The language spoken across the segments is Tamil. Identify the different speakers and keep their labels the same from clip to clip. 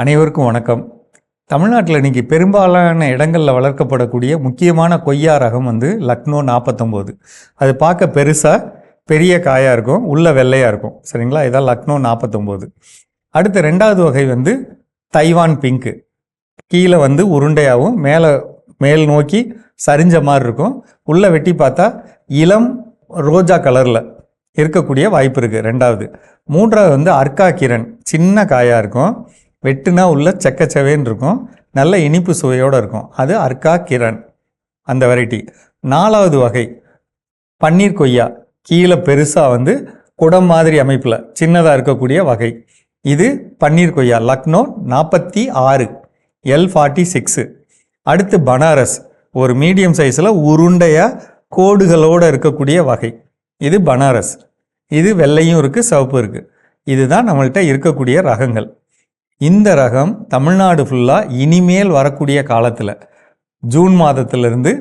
Speaker 1: அனைவருக்கும் வணக்கம். தமிழ்நாட்டில் இன்றைக்கி பெரும்பாலான இடங்களில் வளர்க்கப்படக்கூடிய முக்கியமான கொய்யா ரகம் வந்து லக்னோ நாற்பத்தொம்போது அது பார்க்க பெருசாக பெரிய காயாக இருக்கும் உள்ள வெள்ளையாக இருக்கும். சரிங்களா? இதான் லக்னோ நாற்பத்தொம்போது அடுத்து ரெண்டாவது வகை வந்து தைவான் பிங்க்கு கீழே வந்து உருண்டையாகவும் மேலே மேல் நோக்கி சரிஞ்ச மாதிரி இருக்கும். உள்ளே வெட்டி பார்த்தா இளம் ரோஜா கலரில் இருக்கக்கூடிய வாய்ப்பு இருக்குது ரெண்டாவது. மூன்றாவது வந்து அர்க்கா கிரண். சின்ன காயாக இருக்கும். வெட்டுனா உள்ள செக்கச்சவேன்னு இருக்கும். நல்ல இனிப்பு சுவையோடு இருக்கும். அது அர்க்கா கிரண். அந்த வெரைட்டி. நாலாவது வகை. பன்னீர் கொய்யா. கீழே பெருசாக வந்து குடம் மாதிரி அமைப்பில் சின்னதாக இருக்கக்கூடிய வகை. இது பன்னீர் கொய்யா. லக்னோ நாற்பத்தி ஆறு. L forty six. அடுத்து பனாரஸ். ஒரு மீடியம் சைஸில் உருண்டையாக கோடுகளோடு இருக்கக்கூடிய வகை. இது பனாரஸ். இது வெள்ளையும் இருக்குது சிவப்பு இருக்குது இதுதான் நம்மள்கிட்ட இருக்கக்கூடிய ரகங்கள். இந்த ரகம் தமிழ்நாடு ஃபுல்லாக இனிமேல் வரக்கூடிய காலத்தில் ஜூன் மாதத்திலிருந்து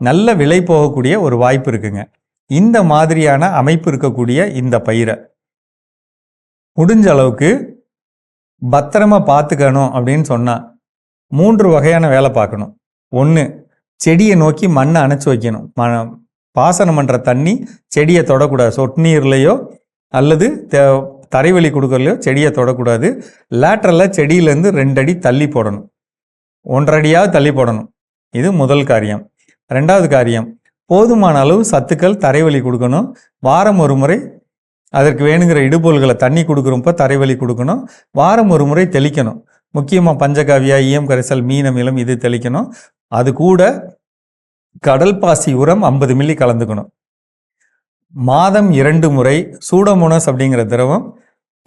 Speaker 1: நல்ல விலை போகக்கூடிய ஒரு வாய்ப்பு இருக்குங்க. இந்த மாதிரியான அமைப்பு இருக்கக்கூடிய இந்த பயிரை முடிஞ்ச அளவுக்கு பத்திரமா பார்த்துக்கணும் அப்படின்னு சொன்னால் மூன்று வகையான வேலை பார்க்கணும். ஒன்று செடியை நோக்கி மண்ணை அணைச்சி வைக்கணும். ம பாசனம் பண்ணுற தண்ணி செடியை தொடக்கூடாது. சொட்டு நீர்லையோ அல்லது தே தரைவெளி கொடுக்கறலையோ செடியை தொடக்கூடாது. லேட்ரலாக செடியிலேருந்து ரெண்டு அடி தள்ளி போடணும். ஒன்றடியாக தள்ளி போடணும். இது முதல் காரியம். ரெண்டாவது காரியம் போதுமான அளவு சத்துக்கள் தரைவலி கொடுக்கணும். வாரம் ஒரு முறை அதற்கு வேணுங்கிற இடுபொருள்களை தண்ணி கொடுக்குறப்ப தரைவலி கொடுக்கணும். வாரம் ஒரு முறை தெளிக்கணும். முக்கியமாக பஞ்சகாவியா ஈயம் கரைசல் மீனம் இளம் இது தெளிக்கணும். அது கூட கடல் பாசி உரம் ஐம்பது மில்லி கலந்துக்கணும். மாதம் இரண்டு முறை சூடோமோனஸ் அப்படிங்கிற திரவம்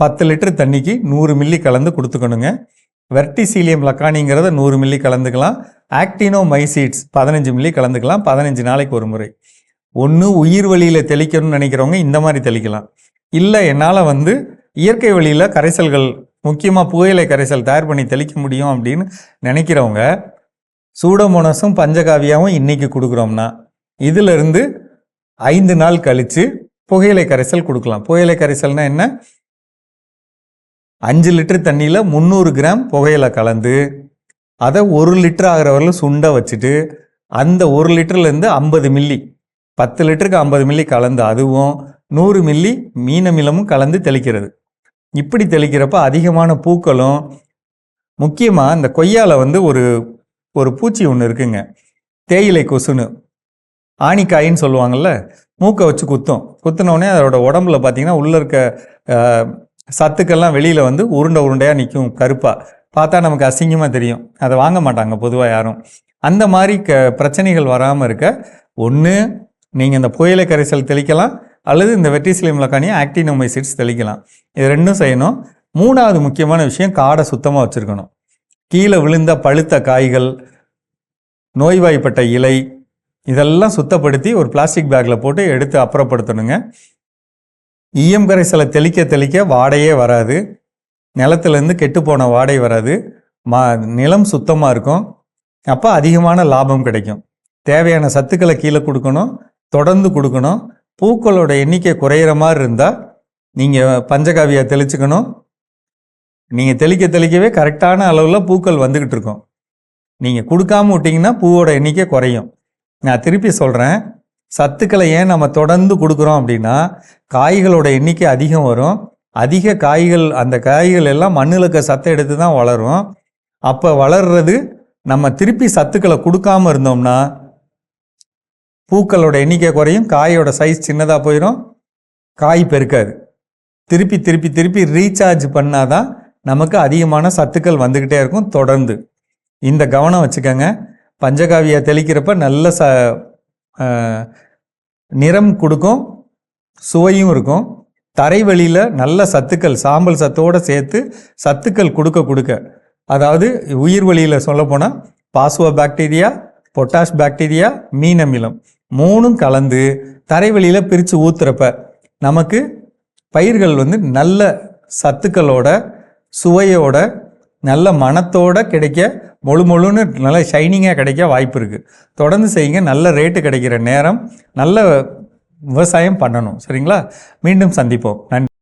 Speaker 1: பத்து லிட்டர் தண்ணிக்கு நூறு மில்லி கலந்து கொடுத்துக்கணுங்க. வெர்டிசீலியம் லக்கானிங்கிறத நூறு மில்லி கலந்துக்கலாம். ஆக்டினோ மைசீட்ஸ் பதினஞ்சு மில்லி கலந்துக்கலாம். பதினஞ்சு நாளைக்கு ஒரு முறை. ஒன்று உயிர் வழியில் தெளிக்கணும்னு நினைக்கிறவங்க இந்த மாதிரி தெளிக்கலாம். இல்லை என்னால் வந்து இயற்கை வழியில் கரைசல்கள் முக்கியமாக புகையிலை கரைசல் தயார் பண்ணி தெளிக்க முடியும் அப்படின்னு நினைக்கிறவங்க சூடமோனஸும் பஞ்சகாவியாவும் இன்றைக்கி கொடுக்குறோம்னா இதிலிருந்து ஐந்து நாள் கழித்து புகையிலை கரைசல் கொடுக்கலாம். புகையிலை கரைசல்னால் என்ன? அஞ்சு லிட்டர் தண்ணியில் முந்நூறு கிராம் புகையில கலந்து அதை ஒரு லிட்டர் ஆகிற வரலும் சுண்ட வச்சுட்டு அந்த ஒரு லிட்டர்லேருந்து ஐம்பது மில்லி பத்து லிட்டருக்கு ஐம்பது மில்லி கலந்து அதுவும் நூறு மில்லி மீனமிலமும் கலந்து தெளிக்கிறது. இப்படி தெளிக்கிறப்ப அதிகமான பூக்களும் முக்கியமாக இந்த கொய்யாவில் வந்து ஒரு ஒரு பூச்சி ஒன்று இருக்குங்க. தேயிலை கொசுன்னு ஆணிக்காயின்னு சொல்லுவாங்கள்ல மூக்கை வச்சு குத்தும். குத்தினோடனே அதோட உடம்புல பார்த்தீங்கன்னா உள்ளே இருக்க சத்துக்கள்லாம் வெளியில் வந்து உருண்டை உருண்டையாக நிற்கும் கருப்பாக பார்த்தா நமக்கு அசிங்கமாக தெரியும். அதை வாங்க மாட்டாங்க பொதுவாக யாரும். அந்த மாதிரி க பிரச்சனைகள் வராமல் இருக்க ஒன்று நீங்கள் இந்த புயலை கரைசல் தெளிக்கலாம் அல்லது இந்த வெட்டிசிலியம் லக்கானியை ஆக்டினோமைசிட்ஸ் தெளிக்கலாம். இது ரெண்டும் செய்யணும். மூணாவது முக்கியமான விஷயம் காடை சுத்தமாக வச்சுருக்கணும். கீழே விழுந்த பழுத்த காய்கள் நோய்வாய்ப்பட்ட இலை இதெல்லாம் சுத்தப்படுத்தி ஒரு பிளாஸ்டிக் பேக்கில் போட்டு எடுத்து அப்புறப்படுத்தணுங்க. ஈயம் கரைசலை தெளிக்க தெளிக்க வாடையே வராது. நிலத்துலேருந்து கெட்டுப்போன வாடை வராது. மா நிலம் சுத்தமாக இருக்கும். அப்போ அதிகமான லாபம் கிடைக்கும். தேவையான சத்துக்களை கீழே கொடுக்கணும். தொடர்ந்து கொடுக்கணும். பூக்களோட எண்ணிக்கை குறையிற மாதிரி இருந்தால் நீங்கள் பஞ்சகாவியா தெளிச்சுக்கணும். நீங்கள் தெளிக்க தெளிக்கவே கரெக்டான அளவில் பூக்கள் வந்துக்கிட்டு இருக்கும். நீங்கள் கொடுக்காம விட்டிங்கன்னா பூவோட எண்ணிக்கை குறையும். நான் திருப்பி சொல்கிறேன் சத்துக்களை ஏன் நம்ம தொடர்ந்து கொடுக்குறோம் அப்படின்னா காய்களோட எண்ணிக்கை அதிகம் வரும். அதிக காய்கள் அந்த காய்கள் எல்லாம் மண்ணில் இருக்க சத்தை எடுத்து தான் வளரும். அப்போ வளர்றது நம்ம திருப்பி சத்துக்களை கொடுக்காம இருந்தோம்னா பூக்களோட எண்ணிக்கை குறையும் காயோட சைஸ் சின்னதாக போயிடும் காய் பெருக்காது. திருப்பி திருப்பி திருப்பி ரீசார்ஜ் பண்ணாதான் நமக்கு அதிகமான சத்துக்கள் வந்துக்கிட்டே இருக்கும் தொடர்ந்து. இந்த கவனம் வச்சுக்கோங்க. பஞ்சகாவியை தெளிக்கிறப்ப நல்ல ச நிறம் கொடுக்கும். சுவையும் இருக்கும். தரைவெளியில் நல்ல சத்துக்கள் சாம்பல் சத்தோடு சேர்த்து சத்துக்கள் கொடுக்க கொடுக்க. அதாவது உயிர் வழியில் சொல்லப்போனால் பாசுவா பாக்டீரியா பொட்டாஷ் பாக்டீரியா மீன் அமிலம் மூணும் கலந்து தரைவெளியில் பிரித்து ஊத்துறப்ப நமக்கு பயிர்கள் வந்து நல்ல சத்துக்களோட சுவையோட நல்ல மனத்தோட கிடைக்க மொழு மொழுன்னு நல்ல ஷைனிங்காக கிடைக்க வாய்ப்பு இருக்குது தொடர்ந்து செய்யுங்க. நல்ல ரேட்டு கிடைக்கிற நேரம் நல்ல விவசாயம் பண்ணணும். சரிங்களா? மீண்டும் சந்திப்போம். நன்றி.